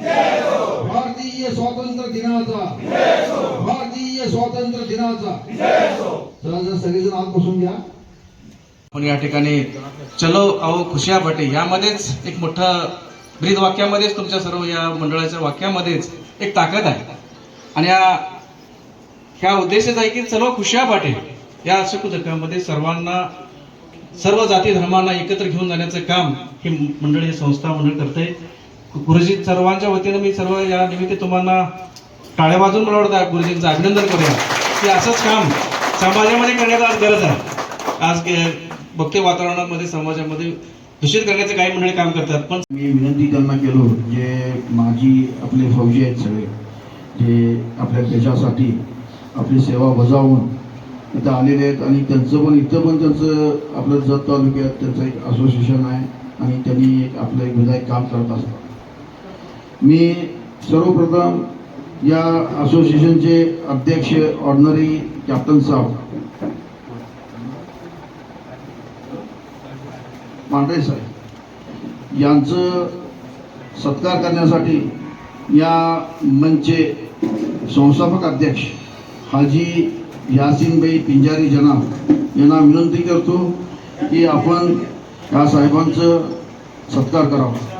भारतीय स्वातंत्र्य दिनाचा. भारतीय स्वातंत्र्य दिनाचा. चला जर सगळेजण आत बसून घ्या. आपण या ठिकाणी चलो अहो खुशिया भटे यामध्येच एक मोठं ब्रीद वाक्यामध्येच तुमच्या सर्व या मंडळाच्या वाक्यामध्येच एक ताकद आहे. आणि या ह्या उद्देशच आहे की चलो खुशिया भाटे या अशोकमध्ये सर्वांना सर्व जाती धर्मांना एकत्र घेऊन जाण्याचं काम हे मंडळ हे संस्था मंडळ करते. गुरुजी सर्वांच्या वतीनं मी सर्व या निमित्त तुम्हाला टाळ्या वाजून मला वाटतं गुरुजींचं अभिनंदन करूया. की असंच काम समाजामध्ये करण्याचा आज गरज आहे. आज के- वातावरणामध्ये समाजामध्ये दूषित करण्याचे काही मंडळी काम करतात पण मी विनंती त्यांना केलो जे माझी आपले फौजी आहेत सगळे जे आपल्या देशासाठी आपली सेवा बजावून इथं आलेले आहेत आणि त्यांचं पण इथं पण त्यांचं आपलं जत तालुक्यात त्यांचं एक असोसिएशन आहे आणि त्यांनी एक आपलं एक विधायक काम करत असतात. मी सर्वप्रथम या असोसिएशनचे अध्यक्ष ऑर्डनरी कॅप्टन साहेब पांढरे साहेब यांचं सत्कार करण्यासाठी या मंचचे संस्थापक अध्यक्ष हाजी यासिनबाई पिंजारी जनाब यांना विनंती करतो की आपण या साहेबांचं सत्कार करावा.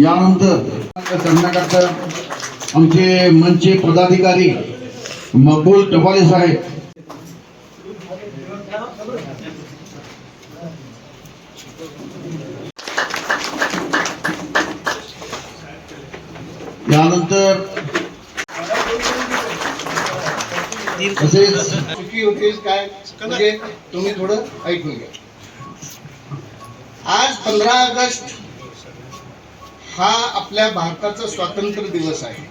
यानंतर करण्याकरता आमचे मंचचे पदाधिकारी मकबूल टपाले साहेब. यानंतर तसेच चुकी होते काय? म्हणजे तुम्ही थोडं ऐकून घ्या. आज पंधरा ऑगस्ट हा आपल्या भारताचा स्वातंत्र्य दिवस आहे.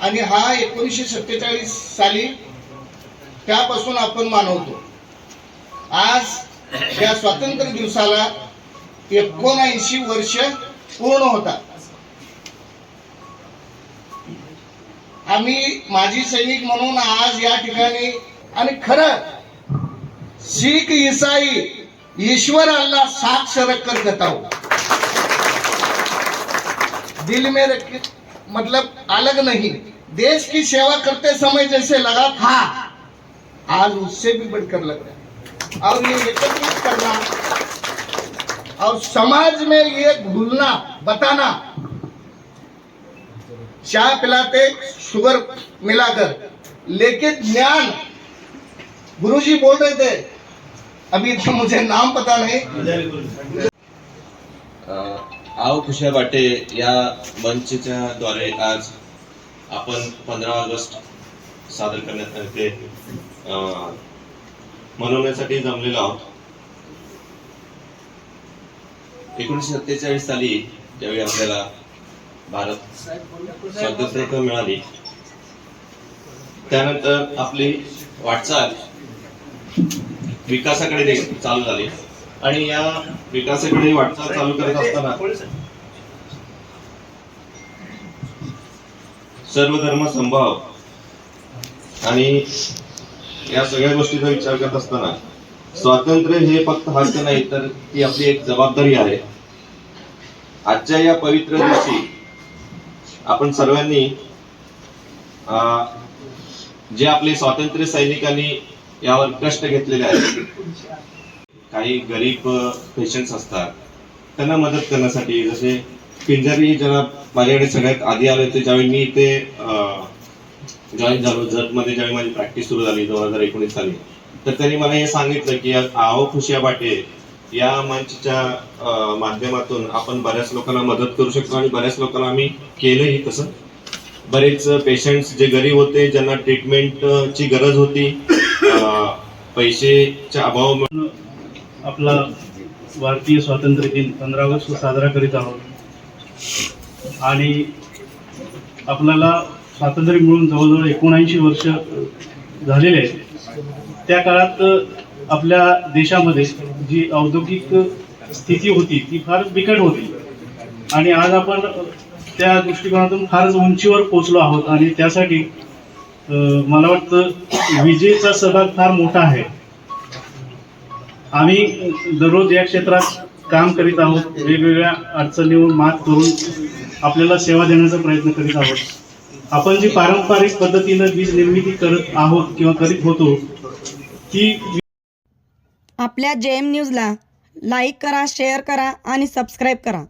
आणि हा एकोणीसशे सत्तेचाळीस साली त्यापासून आपण मानवतो. आज या स्वातंत्र्य दिवसाला एकोणऐंशी वर्ष पूर्ण होतात. आम्ही माजी सैनिक म्हणून आज या ठिकाणी आणि खरं शीख ईसाई ईश्वर अल्ला साक्ष करत आहोत. दिल में रख मतलब अलग नहीं देश की सेवा करते समय जैसे लगा था आज उससे भी बढ़कर लग रहा है। और ये एकत्रित करना और समाज में ये भूलना बताना चाय पिलाते शुगर मिलाकर लेकिन ज्ञान गुरुजी बोल रहे थे अभी तो मुझे नाम पता नहीं। अ, आव खुशा बाटे या मंचच्या द्वारे आज आपण पंधरा ऑगस्ट सादर करण्यात ते मनवण्यासाठी जमलेलो आहोत. एकोणीसशे सत्तेचाळीस साली ज्यावेळी आपल्याला भारत स्वातंत्र्य मिळाली त्यानंतर आपली वाटचाल विकासाकडे चालू झाली. आणि या विकासाकडे वाटचाल चालू करत असताना सर्व धर्म संभाव आणि या सगळ्या गोष्टीचा विचार करत असताना स्वातंत्र्य हे फक्त हक्क नाही तर ती आपली एक जबाबदारी आहे. आजच्या या पवित्र दिवशी आपण सर्वांनी अं, जे आपले स्वातंत्र्य सैनिकांनी यावर कष्ट घेतलेले आहेत काही गरीब पेशंट्स असतात त्यांना मदत करण्यासाठी जसे पिंजारी ज्याला माझ्याकडे सगळ्यात आधी आले होते ज्यावेळी मी इथे जॉईन झालो जतमध्ये ज्यावेळी माझी प्रॅक्टिस सुरू झाली दोन हजार एकोणीस साली तर त्यांनी मला हे सांगितलं की आओ खुशिया बाटे या मंचच्या माध्यमातून आपण बऱ्याच लोकांना मदत करू शकतो आणि बऱ्याच लोकांना आम्ही केलंही तसं बरेच पेशंट्स जे गरीब होते ज्यांना ट्रीटमेंटची गरज होती पैसेच्या पैशाच्या अभाव आपला भारतीय स्वातंत्र्य दिन पंधरा ऑगस्ट साजरा करीत आहोत. आणि आपल्याला स्वातंत्र्य मिळून जवळजवळ एकोणऐंशी वर्ष झालेले आहेत. त्या काळात आपल्या देशामध्ये जी औद्योगिक स्थिती होती ती फार बिकट होती. आणि आज आपण त्या दृष्टिकोनातून फारच उंचीवर पोचलो आहोत आणि त्यासाठी मला वाटतं विजेचा सहभाग फार मोठा आहे. आम्ही दररोज या क्षेत्रात काम करीत आहोत वेगवेगळ्या अडचणीवर मात करून आपल्याला सेवा देण्याचा प्रयत्न करीत आहोत. आपण जी पारंपरिक पद्धतीनं वीज निर्मिती करत आहोत किंवा करीत होतो ती आपल्या जे एम न्यूजला लाईक करा शेअर करा आणि सबस्क्राईब करा.